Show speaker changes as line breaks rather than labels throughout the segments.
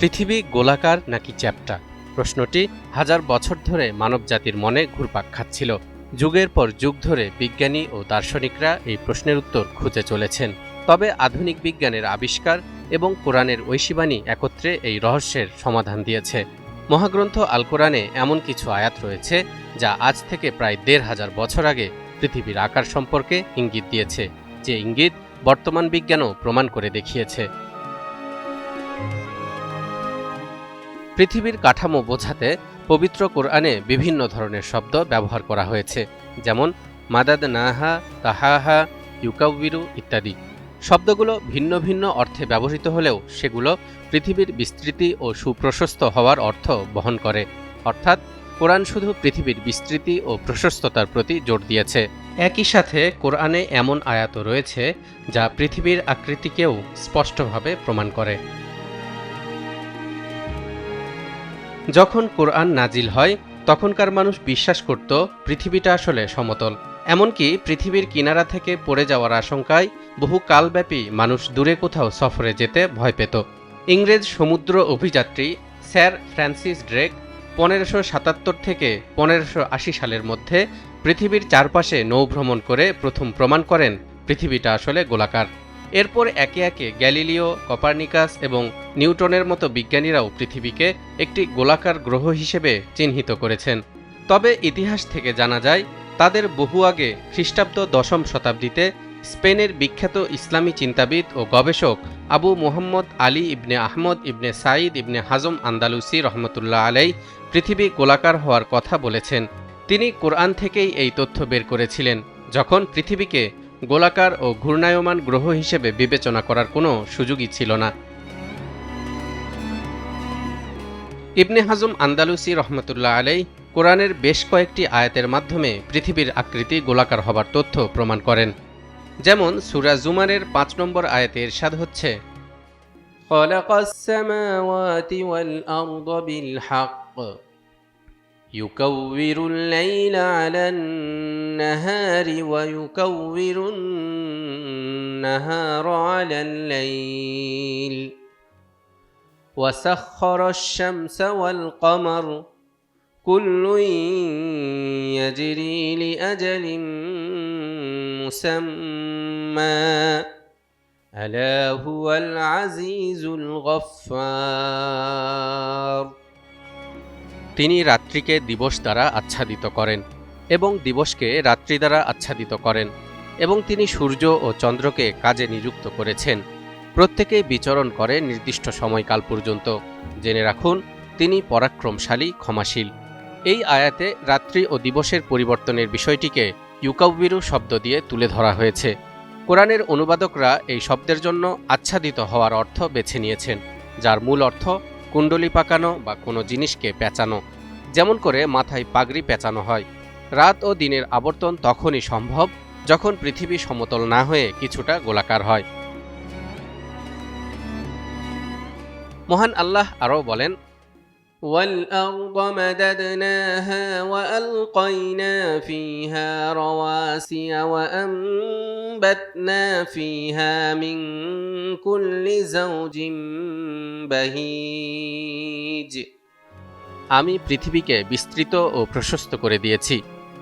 পৃথিবী গোলাকার নাকি চ্যাপ্টা? প্রশ্নটি হাজার বছর ধরে মানবজাতির মনে ঘুরপাক খাচ্ছিল। যুগের পর যুগ ধরে বিজ্ঞানী ও দার্শনিকরা এই প্রশ্নের উত্তর খুঁজে চলেছেন। তবে আধুনিক বিজ্ঞানের আবিষ্কার এবং কোরআনের ঐশীবাণী একত্রে এই রহস্যের সমাধান দিয়েছে। মহাগ্রন্থ আল কোরআনে এমন কিছু আয়াত রয়েছে যা আজ থেকে প্রায় দেড় হাজার বছর আগে পৃথিবীর আকার সম্পর্কে ইঙ্গিত দিয়েছে। যে ইঙ্গিত বর্তমান বিজ্ঞানও প্রমাণ করে দেখিয়েছে। পৃথিবীর কাঠামো বোঝাতে পবিত্র কোরআনে বিভিন্ন ধরনের শব্দ ব্যবহার করা হয়েছে, যেমন মাদাদ নাহা, তাহাহা, ইউকাউবিরু ইত্যাদি। শব্দগুলো ভিন্ন ভিন্ন অর্থে ব্যবহৃত হলেও সেগুলো পৃথিবীর বিস্তৃতি ও সুপ্রশস্ত হওয়ার অর্থ বহন করে। অর্থাৎ কোরআন শুধু পৃথিবীর বিস্তৃতি ও প্রশস্ততার প্রতি জোর দিয়েছে। একই সাথে কোরআনে এমন আয়াত রয়েছে যা পৃথিবীর আকৃতিকেও স্পষ্টভাবে প্রমাণ করে। যখন কোরআন নাজিল হয়, তখনকার মানুষ বিশ্বাস করত, পৃথিবীটা আসলে সমতল। এমনকি পৃথিবীর কিনারা থেকে পড়ে যাওয়ার আশঙ্কায় বহু কালব্যাপী মানুষ দূরে কোথাও সফরে যেতে ভয় পেত। ইংরেজ সমুদ্র অভিযাত্রী স্যার ফ্রান্সিস ড্রেক পনেরোশো সাতাত্তর থেকে পনেরোশো আশি সালের মধ্যে পৃথিবীর চারপাশে নৌভ্রমণ করে প্রথম প্রমাণ করেন, পৃথিবীটা আসলে গোলাকার। এরপর একে একে গ্যালিলিও, কপার্নিকাস এবং নিউটনের মতো বিজ্ঞানীরাও পৃথিবীকে একটি গোলাকার গ্রহ হিসেবে চিহ্নিত করেছেন। তবে ইতিহাস থেকে জানা যায়, তাদের বহু আগে খ্রিস্টাব্দ দশম শতাব্দীতে স্পেনের বিখ্যাত ইসলামী চিন্তাবিদ ও গবেষক আবু মুহাম্মদ আলী ইবনে আহমদ ইবনে সাঈদ ইবনে হাজম আন্দালুসি রহমতুল্লাহ আলাই পৃথিবী গোলাকার হওয়ার কথা বলেছেন। তিনি কোরআন থেকেই এই তথ্য বের করেছিলেন, যখন পৃথিবীকে গোলাকার ও ঘূর্ণায়মান গ্রহ হিসেবে বিবেচনা করার কোনো সুযোগই ছিল না ইবনে হাজম আন্দালুসি রহমতুল্লাহ আলাই কোরআনের বেশ কয়েকটি আয়াতের মাধ্যমে পৃথিবীর আকৃতি গোলাকার হবার তথ্য প্রমাণ করেন যেমন সুরা জুমারের পাঁচ নম্বর আয়াতে এরশাদ হচ্ছে خلق السماوات والأرض بالحق يكور الليل على النهار ويكور النهار على الليل. وسخر الشمس والقمر كل يجري لأجل مسمى. ألا هو العزيز الغفار. তিনি রাত্রিকে দিবস দ্বারা আচ্ছাদিত করেন এবং দিবসকে রাত্রি দ্বারা আচ্ছাদিত করেন এবং তিনি সূর্য ও চন্দ্রকে কাজে নিযুক্ত করেছেন। প্রত্যেকেই বিচরণ করে নির্দিষ্ট সময়কাল পর্যন্ত। জেনে রাখুন, তিনি পরাক্রমশালী, ক্ষমাশীল। এই আয়াতে রাত্রি ও দিবসের পরিবর্তনের বিষয়টিকে ইউকাউবিরু শব্দ দিয়ে তুলে ধরা হয়েছে। কোরআনের অনুবাদকরা এই শব্দের জন্য আচ্ছাদিত হওয়ার অর্থ বেছে নিয়েছেন, যার মূল অর্থ কুণ্ডলি পাকানো বা কোনো জিনিসকে পেঁচানো, যেমন করে মাথায় পাগড়ি পেঁচানো হয়। রাত ও দিনের আবর্তন তখনই সম্ভব যখন পৃথিবী সমতল না হয়ে কিছুটা গোলাকার হয়। মহান আল্লাহ আরও বলেন والأرض مددناها وألقينا فيها رواسي وأنبتنا فيها من كل زوج بهيج আমি পৃথিবীকে বিস্তৃত ও প্রশস্ত করে দিয়েছি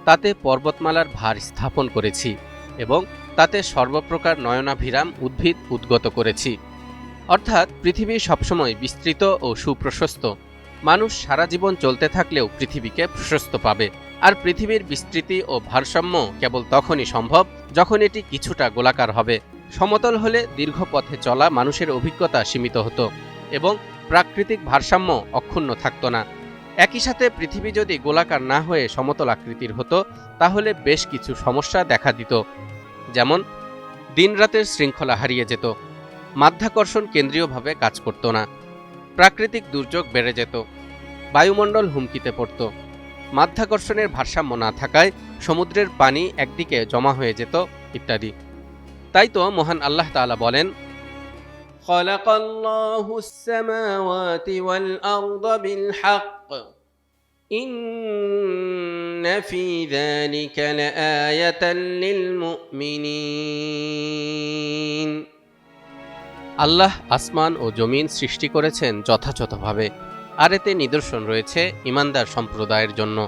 তাতে পর্বতমালার ভার স্থাপন করেছি এবং তাতে সর্বপ্রকার নয়নাভিরাম উদ্ভিদ উদ্গত করেছি অর্থাৎ পৃথিবী সবসময় বিস্তৃত ও সুপ্রশস্ত মানুষ সারা জীবন চলতে থাকলেও পৃথিবীকে প্রশস্ত পাবে। আর পৃথিবীর বিস্তৃতি ও ভারসাম্য কেবল তখনই সম্ভব যখন এটি কিছুটা গোলাকার হবে। সমতল হলে দীর্ঘ পথে চলা মানুষের অভিজ্ঞতা সীমিত হতো এবং প্রাকৃতিক ভারসাম্য অক্ষুণ্ণ থাকতো না। একই সাথে পৃথিবী যদি গোলাকার না হয়ে সমতল আকৃতির হতো, তাহলে বেশ কিছু সমস্যা দেখা দিত। যেমন, দিনরাতের শৃঙ্খলা হারিয়ে যেত, মাধ্যাকর্ষণ কেন্দ্রীয়ভাবে কাজ করতো না, প্রাকৃতিক দুর্যোগ বেড়ে যেত বায়ুমণ্ডল হুমকিতে পড়ত মাধ্যাকর্ষণের ভারসাম্য না থাকায় সমুদ্রের পানি একদিকে জমা হয়ে যেত ইত্যাদি তাই তো মহান আল্লাহ তাআলা বলেন خلق الله السماوات والأرض بالحق إن في ذلك لآية للمؤمنين আল্লাহ আসমান ও জমিন সৃষ্টি করেছেন যথাযথভাবে আর এতে নিদর্শন রয়েছে ইমানদার সম্প্রদায়ের জন্য।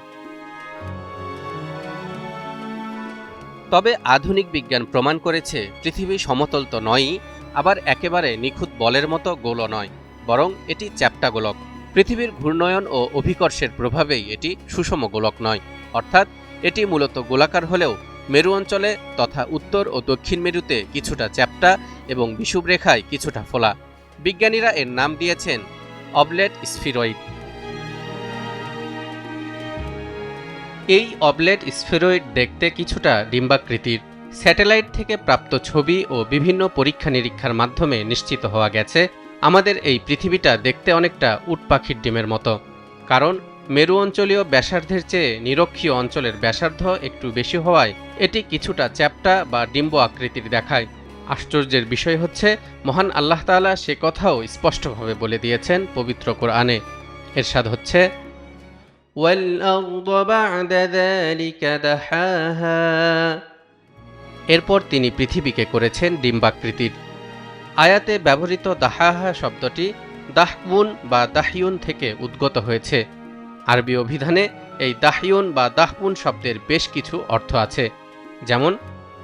তবে আধুনিক বিজ্ঞান প্রমাণ করেছে, পৃথিবী সমতল তো নয়ই, আবার একেবারে নিখুঁত বলের মতো গোলও নয়, বরং এটি চ্যাপ্টা গোলক। পৃথিবীর ঘূর্ণয়ন ও অভিকর্ষের প্রভাবেই এটি সুষম গোলক নয়, অর্থাৎ এটি মূলত গোলাকার হলেও মেরু অঞ্চলে তথা উত্তর ও দক্ষিণ মেরুতে কিছুটা চ্যাপ্টা এবং বিষুবরেখায় কিছুটা ফোলা। বিজ্ঞানীরা এর নাম দিয়েছেন অবলেট স্ফিরয়েড এই অবলেট স্ফেরয়েড দেখতে কিছুটা ডিম্বাকৃতির। স্যাটেলাইট থেকে প্রাপ্ত ছবি ও বিভিন্ন পরীক্ষা নিরীক্ষার মাধ্যমে নিশ্চিত হওয়া গেছে, আমাদের এই পৃথিবীটা দেখতে অনেকটা উটপাখির ডিমের মতো। কারণ, মেরু অঞ্চলীয় ব্যাসার্ধের চেয়ে নিরক্ষীয় অঞ্চলের ব্যাসার্ধ একটু বেশি হওয়ায় এটি কিছুটা চ্যাপ্টা বা ডিম্ব আকৃতির দেখায়। আশ্চর্যের বিষয় হচ্ছে, মহান আল্লাহ তালা সে কথাও স্পষ্টভাবে বলে দিয়েছেন পবিত্র কোরআনে। এরশাদ হচ্ছে এরপর তিনি পৃথিবীকে করেছেন ডিম্বাকৃতির। আয়াতে ব্যবহৃত দাহাহা শব্দটি দাহকুন বা দাহিউন থেকে উদ্গত হয়েছে। আরবি অভিধানে এই দাহিউন বা দাহকুন শব্দের বেশ কিছু অর্থ আছে। যেমন,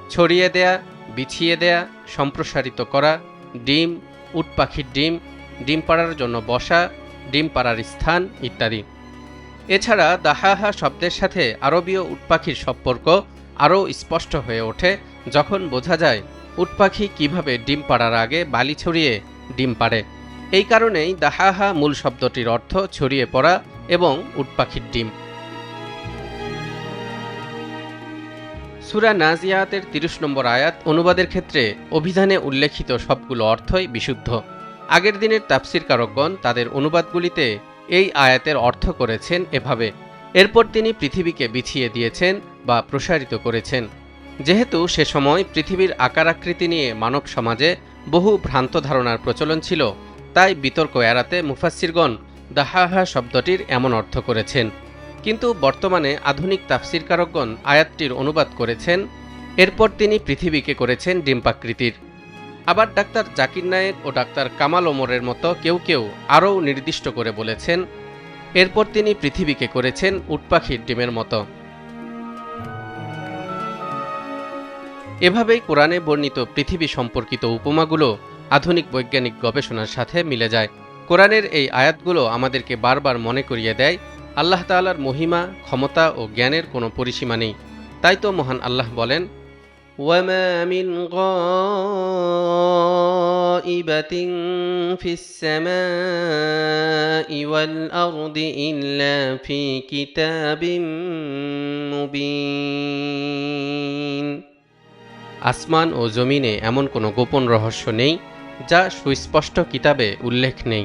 ছড়িয়ে দেয়া বিছিয়ে দেয়া, সম্প্রসারিত করা, ডিম, উট পাখির ডিম ডিম পাড়ার জন্য বসা, ডিম পাড়ার স্থান ইত্যাদি। এছাড়া দাহাহা শব্দের সাথে আরবীয় উটপাখির সম্পর্ক আরও স্পষ্ট হয়ে ওঠে যখন বোঝা যায় উটপাখি কীভাবে ডিম পাড়ার আগে বালি ছড়িয়ে ডিম পাড়ে। এই কারণেই দাহাহা মূল শব্দটির অর্থ ছড়িয়ে পড়া এবং উটপাখির ডিম। সুরা নাজিয়াতের তিরিশ নম্বর আয়াত অনুবাদের ক্ষেত্রে অভিধানে উল্লেখিত সবগুলো অর্থই বিশুদ্ধ। আগের দিনের তাফসির কারকগণ তাদের অনুবাদগুলিতে এই আয়াতের অর্থ করেছেন এভাবে, এরপর তিনি পৃথিবীকে বিছিয়ে দিয়েছেন বা প্রসারিত করেছেন। যেহেতু সে সময় পৃথিবীর আকার আকৃতি নিয়ে মানব সমাজে বহু ভ্রান্ত ধারণার প্রচলন ছিল, তাই বিতর্ক এড়াতে মুফাসিরগণ দাহাহা শব্দটির এমন অর্থ করেছেন। কিন্তু বর্তমানে আধুনিক তাফসিরকারকগণ আয়াতটির অনুবাদ করেছেন, এরপর তিনি পৃথিবীকে করেছেন ডিম্পাকৃতির। আবার ডাক্তার জাকির নায়েক ও ডাক্তার কামাল ওমরের মতো কেউ কেউ আরও নির্দিষ্ট করে বলেছেন, এরপর তিনি পৃথিবীকে করেছেন উটপাখির ডিমের মতো। এভাবেই কোরআনে বর্ণিত পৃথিবী সম্পর্কিত উপমাগুলো আধুনিক বৈজ্ঞানিক গবেষণার সাথে মিলে যায়। কোরআনের এই আয়াতগুলো আমাদেরকে বারবার মনে করিয়ে দেয় আল্লাহ তাআলার মহিমা ক্ষমতা ও জ্ঞানের কোনো পরিসীমা নেই তাই তো মহান আল্লাহ বলেন وما من غائبة في السماء والأرض إلا في كتاب مبين আসমান ও জমিনে এমন কোনো গোপন রহস্য নেই যা সুস্পষ্ট কিতাবে উল্লেখ নেই